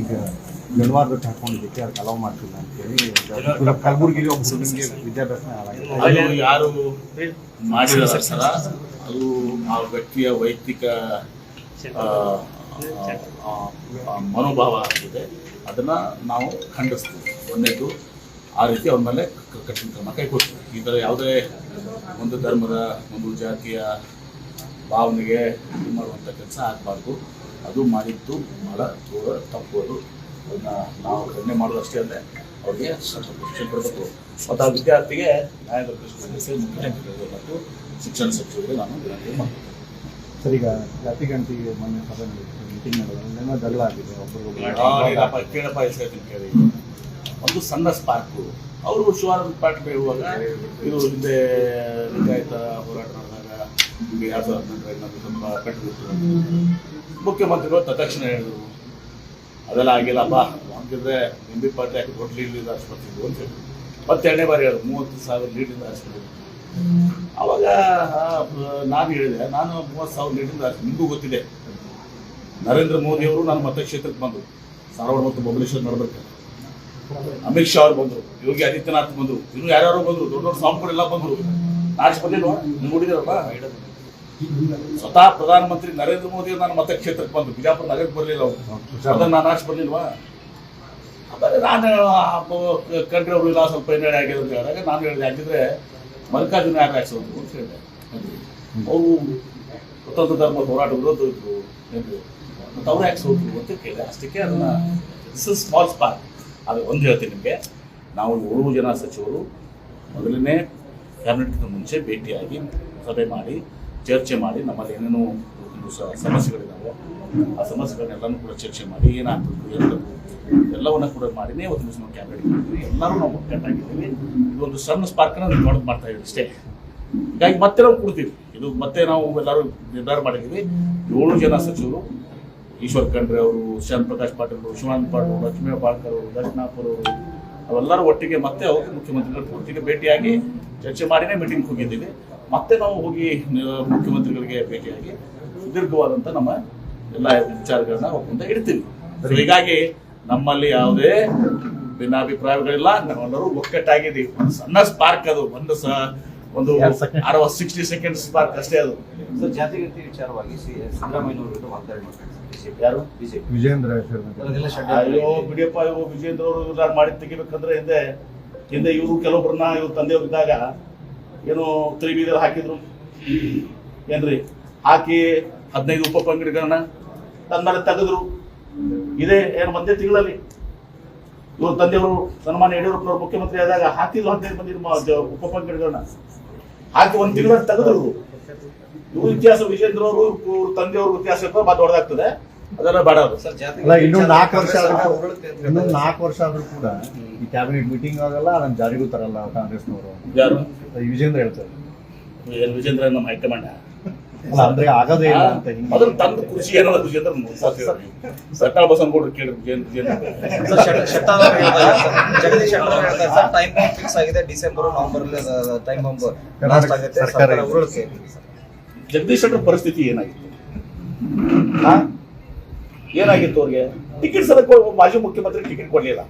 ಈಗ ಗಣವಾರದಕ್ಕೆ ಹಾಕೊಂಡಿದ್ದಕ್ಕೆ ಅದಕ್ಕೆ ಅಲೋ ಮಾಡ್ತಿಲ್ಲ ಅಂತೇಳಿ ಈಗ ಕಲಬುರಗಿಗೆ ಒಬ್ಬ ಹುಡುಗನಿಗೆ ವಿದ್ಯಾಭ್ಯಾಸ ಹಾಳಾಗಿದೆ ಯಾರು ಮಾಡಿರೋ ಸರ ಅದು ಆ ವ್ಯಕ್ತಿಯ ವೈಯಕ್ತಿಕ ಮನೋಭಾವ ಆಗಿದೆ. ಅದನ್ನ ನಾವು ಖಂಡಿಸ್ತೀವಿ. ಒಂದೇದು ಆ ರೀತಿ ಅವ್ರ ಮೇಲೆ ಕಠಿಣ ಕ್ರಮ ಕೈಗೊಳ್ತೀವಿ. ಈ ಥರ ಯಾವುದೇ ಒಂದು ಧರ್ಮದ ಒಂದು ಜಾತಿಯ ಭಾವನೆಗೆ ಇದು ಮಾಡುವಂಥ ಕೆಲಸ ಆಗಬಾರ್ದು. ಅದು ಮಾಡಿದ್ದು ಬಹಳ ದೂರ ತಪ್ಪು ಅದು ಅದನ್ನ ನಾವು ಕಡಿಮೆ ಮಾಡೋದು ಅಷ್ಟೇ ಅಲ್ಲದೆ ಅವ್ರಿಗೆ ಸ್ವಲ್ಪ ಶಿಕ್ಷೆ ಕೊಡಬೇಕು. ಮತ್ತು ಆ ವಿದ್ಯಾರ್ಥಿಗೆ ನ್ಯಾಯ ಮುಖ್ಯಮಂತ್ರಿಗಳು ಮತ್ತು ಶಿಕ್ಷಣ ಸಚಿವರಿಗೆ ನಾನು ವಿನಂತಿ ಮಾಡ್ತೀನಿ. ಸರ್ ಈಗ ಜಾತಿ ಗಣತಿಗೆ ಮೊನ್ನೆ ಸಭೆ ಮೀಟಿಂಗ್ ನಡೆದ ಜಗಳ ಆಗಿದೆ ಆ, ನೀನಪ್ಪ ಒಬ್ಬರು ಕೇಳಪ್ಪ ಹೆಸರು ಹೇಳ್ತೀನಿ ಕೇಳಿ. ಒಂದು ಸಣ್ಣ ಸ್ಪಾರ್ಕು ಅವರು ಶಿವಾನಂದ ಪಾಠ ಹೇಳುವಾಗ ಇದು ಹಿಂದೆ ಲಿಂಗಾಯತ ಈಗ ಎರಡು ಸಾವಿರದ ಹದಿನೆಂಟರಲ್ಲಿ ನಮಗೆ ತುಂಬ ಕಟ್ಟಿಬಿಟ್ಟು ಮುಖ್ಯಮಂತ್ರಿಗಳು ತಕ್ಷಣ ಹೇಳಿದರು. ಅದೆಲ್ಲ ಆಗಿಲ್ಲಪ್ಪ. ಹಂಗಿದ್ರೆ ಎಂ ಬಿ ಪಾರ್ಟಿ ಹಾಕಿ ದೊಡ್ಡ ಲೀಡ್ಲಿಂದ ಆಸ್ಪತ್ರೆ ಅಂತ ಹೇಳಿದ್ರು. ಮತ್ತೆ ಎರಡನೇ ಬಾರಿ ಹೇಳಿದ್ರು ಮೂವತ್ತು ಸಾವಿರ ಲೀಡ್ಲಿಂದ ಆಸ್ಪತ್ರೆ ಅವಾಗ ನಾನು ಹೇಳಿದೆ ನಾನು ಮೂವತ್ತು ಸಾವಿರ ಲೀಡ್ಲಿಂದ ಆಸ್ಪತ್ರೆ ನಿಮಗೂ ಗೊತ್ತಿದೆ. ನರೇಂದ್ರ ಮೋದಿ ಅವರು ನನ್ನ ಮತಕ್ಷೇತ್ರಕ್ಕೆ ಬಂದರು. ಸಾರವಾಡ ಮತ್ತು ಬಬಲೇಶ್ವರ್ ನಡಬೇಕು ಅಮಿತ್ ಶಾ ಅವ್ರು ಬಂದರು ಯೋಗಿ ಆದಿತ್ಯನಾಥ್ ಬಂದರು. ಇನ್ನು ಯಾರ್ಯಾರು ಬಂದರು ದೊಡ್ಡ ದೊಡ್ಡ ಸಾಂಪುಗಳೆಲ್ಲ ಬಂದರು. ನಾಚ್ ಬಂದಿಲ್ವಾ? ನೀವು ನೋಡಿದಿರಲ್ಲ ಸ್ವತಃ ಪ್ರಧಾನಮಂತ್ರಿ ನರೇಂದ್ರ ಮೋದಿ ನಾನು ನನ್ನ ಮತಕ್ಷೇತ್ರಕ್ಕೆ ಬಂದು ಬಿಜಾಪುರ ನಗರಕ್ಕೆ ಬರಲಿಲ್ಲ ಅವರು. ಅದನ್ನ ನಾನು ಆಚೆ ಬರಲಿಲ್ವಾ? ಆಮೇಲೆ ನಾನು ಕಂಡ್ರೆ ಅವರು ಇಲ್ಲ ಸ್ವಲ್ಪ ಹಿನ್ನಡೆ ಆಗಿದೆ ಅಂತ ಹೇಳಿದಾಗ ನಾನು ಹೇಳಿದೆ ಯಾಕಿದ್ರೆ ಮಲ್ಲಿಕಾರ್ಜುನ ಯಾರು ಹಾಕ್ಸೋದು? ಅಂತ ಹೇಳಿದೆ. ಅವರು ಸ್ವತಂತ್ರ ಧರ್ಮ ಹೋರಾಟ ವಿರೋಧ ಇದ್ರು ಮತ್ತು ಅವ್ರು ಯಾಕೆ ಸೋತರು ಅಂತ ಕೇಳಿದೆ. ಅಷ್ಟಕ್ಕೆ ಅದನ್ನು ಇಟ್ಸ್ ಸ್ಮಾಲ್ ಸ್ಪಾರ್ಕ್ ಅದು ಒಂದು ಹೇಳ್ತೀನಿ ನಿಮಗೆ ನಾವು ಏಳು ಜನ ಸಚಿವರು ಮೊದಲನೇ ಕ್ಯಾಬಿನೆಟ್ಗಿಂತ ಮುಂಚೆ ಭೇಟಿಯಾಗಿ ಸಭೆ ಮಾಡಿ ಚರ್ಚೆ ಮಾಡಿ ನಮ್ಮಲ್ಲಿ ಏನೇನು ಒಂದು ಸಮಸ್ಯೆಗಳಿದ್ದಾವೆ ಆ ಸಮಸ್ಯೆಗಳನ್ನೆಲ್ಲನೂ ಕೂಡ ಚರ್ಚೆ ಮಾಡಿ ಏನಾಗಬೇಕು ಎಲ್ಲದು ಎಲ್ಲವನ್ನ ಕೂಡ ಮಾಡಿನೇ ಒಂದು ದಿವಸ ನಾವು ಕ್ಯಾಬಿನೆಟ್ ಎಲ್ಲರೂ ನಾವು ಒಗ್ಗಟ್ಟಾಗಿದ್ದೀವಿ ಇದೊಂದು ಸಣ್ಣ ಸ್ಪಾರ್ಕನ್ನ ನೋಡೋದು ಮಾಡ್ತಾ ಇದ್ದೀವಿ ಅಷ್ಟೇ. ಹೀಗಾಗಿ ಮತ್ತೆ ನಾವು ಕೊಡ್ತೀವಿ. ಇದು ಮತ್ತೆ ನಾವು ಎಲ್ಲರೂ ನಿರ್ಧಾರ ಮಾಡಿದ್ದೀವಿ. ಏಳು ಜನ ಸಚಿವರು, ಈಶ್ವರ್ ಖಂಡ್ರೆ ಅವರು, ಶ್ಯಾಮ್ ಪ್ರಕಾಶ್ ಪಾಟೀಲ್ ಶಿವಾನಂದ ಪಾಟೀಲ್ ಲಕ್ಷ್ಮೀ ಪಾಳ್ಕರ್ ಅವರು ದಕ್ಷಿಣಾಪುರ್ ಅವರು ಅವೆಲ್ಲರೂ ಒಟ್ಟಿಗೆ ಮತ್ತೆ ಹೋಗಿ ಮುಖ್ಯಮಂತ್ರಿಗಳ ಒಟ್ಟಿಗೆ ಭೇಟಿಯಾಗಿ ಚರ್ಚೆ ಮಾಡಿನೇ ಮೀಟಿಂಗ್ ಹೋಗಿದ್ದೀವಿ. ಮತ್ತೆ ನಾವು ಹೋಗಿ ಮುಖ್ಯಮಂತ್ರಿಗಳಿಗೆ ಭೇಟಿಯಾಗಿ ಸುದೀರ್ಘವಾದಂಥ ನಮ್ಮ ಎಲ್ಲ ವಿಚಾರಗಳನ್ನ ಒಪ್ಪಂದ ಇಡ್ತೀವಿ. ಹೀಗಾಗಿ ನಮ್ಮಲ್ಲಿ ಯಾವುದೇ ಭಿನ್ನಾಭಿಪ್ರಾಯಗಳಿಲ್ಲ. ನಾವೆಲ್ಲರೂ ಒಕ್ಕಟ್ಟಾಗಿದ್ದೀವಿ. ಒಂದು ಸಣ್ಣ ಸ್ಪಾರ್ಕ್ ಅದು. ಒಂದು ಸ ಒಂದು ಅರವತ್. ಅರವತ್ತು ಸಿಕ್ಸ್ಟಿ ಸೆಕೆಂಡ್ಸ್ ಪಾರ್ಕ್ ಅಷ್ಟೇ ಅದು. ಸರ್ ಜಾತಿಗತಿ ವಿಚಾರವಾಗಿ ಸಿದ್ದರಾಮಯ್ಯನವರು ವಾಗ್ದಾಳಿ ಮಾಡ್ತಾರೆ ಯಾರು? ಬಿಜೆಪಿ. ವಿಜೇಂದ್ರ ಹೆಸರು ಅಯ್ಯೋ ಬಿಡಿಯಪ್ಪ ಇವು ವಿಜೇಂದ್ರ ಅವರು ಇವ್ರು ಮಾಡಿ ತೆಗಿಬೇಕಂದ್ರೆ ಹಿಂದೆ ಹಿಂದೆ ಇವರು ಕೆಲವೊಬ್ಬರನ್ನ ಇವ್ರ ತಂದೆ ಇದ್ದಾಗ ಏನು ತ್ರೀ ಬೀದರ್ ಹಾಕಿದ್ರು. ಏನ್ರಿ? ಹಾಕಿ ಹದಿನೈದು ಉಪ ಪಂಗಡಿಗಳನ್ನ ತನ್ನ ಮೇಲೆ ತೆಗೆದ್ರು. ಇದೇ ಏನು ಒಂದೇ ತಿಂಗಳಲ್ಲಿ. ಇವ್ರ ತಂದೆಯವರು ಸನ್ಮಾನ್ಯ ಯಡಿಯೂರಪ್ಪನವರು ಮುಖ್ಯಮಂತ್ರಿ ಆದಾಗ ಹಾಕಿದ್ರು ಹದಿನೈದು ಮಂದಿ ಉಪ ಪಂಗಡಗಳನ್ನ. ಹಾಕಿ ಒಂದು ತಿಂಗಳ ತೆಗೆದ್ರು ಇವ್ರು. ಇವ್ರ ಇತಿಹಾಸ ವಿಜೇಂದ್ರ ಅವರು ಇವ್ರ ತಂದೆಯವ್ರ ಇತಿಹಾಸ ಮತ್ತೆ ದೊಡ್ಡದಾಗ್ತದೆ ಅದೆಲ್ಲ ಬೇಡ ಅದು. ಸರ್ ಜಾತಿ ಅಲ್ಲ ಇನ್ನೂ ನಾಲ್ಕು ವರ್ಷ ಆದ್ರೂ ಅಂತ ನಾಲ್ಕು ವರ್ಷ ಆದ್ರೂ ಕೂಡ ಈ ಕ್ಯಾಬಿನೆಟ್ ಮೀಟಿಂಗ್ ಆಗಲ್ಲ ಅದನ್ನ ಜಾರಿಗೂ ತರಲ್ಲ ಕಾಂಗ್ರೆಸ್ನವರು ಯಾರು? ಈ ವಿಜೇಂದ್ರ ಹೇಳ್ತಾರೆ. ವಿಜೇಂದ್ರ ನಮ್ಮ ಹೈಕಮಾಂಡ್? ಅಂದ್ರೆ ಆಗೋದೇ ಇಲ್ಲ ಅಂತ ಅದನ್ನ ತಂದು ಖುಷಿ ಏನಲ್ಲ ವಿಜೇಂದ್ರ ಸರ್ಕಾರ ಬಸವನಗೌಡರು ಕೇಳಿ Vijayendra Jagadish Shettar sir time fix ಆಗಿದೆ. December November time bomb last ಆಗುತ್ತೆ. ಸರ್ಕಾರ ಜಗದೀಶ್ ಶೆಟ್ಟರ್ ಪರಿಸ್ಥಿತಿ ಏನಾಗಿತ್ತು? ಆ? ಏನಾಗಿತ್ತು ಅವ್ರಿಗೆ? ಟಿಕೆಟ್ ಸದಕ್ಕೆ ಮಾಜಿ ಮುಖ್ಯಮಂತ್ರಿ ಟಿಕೆಟ್ ಕೊಡ್ಲಿಲ್ಲ.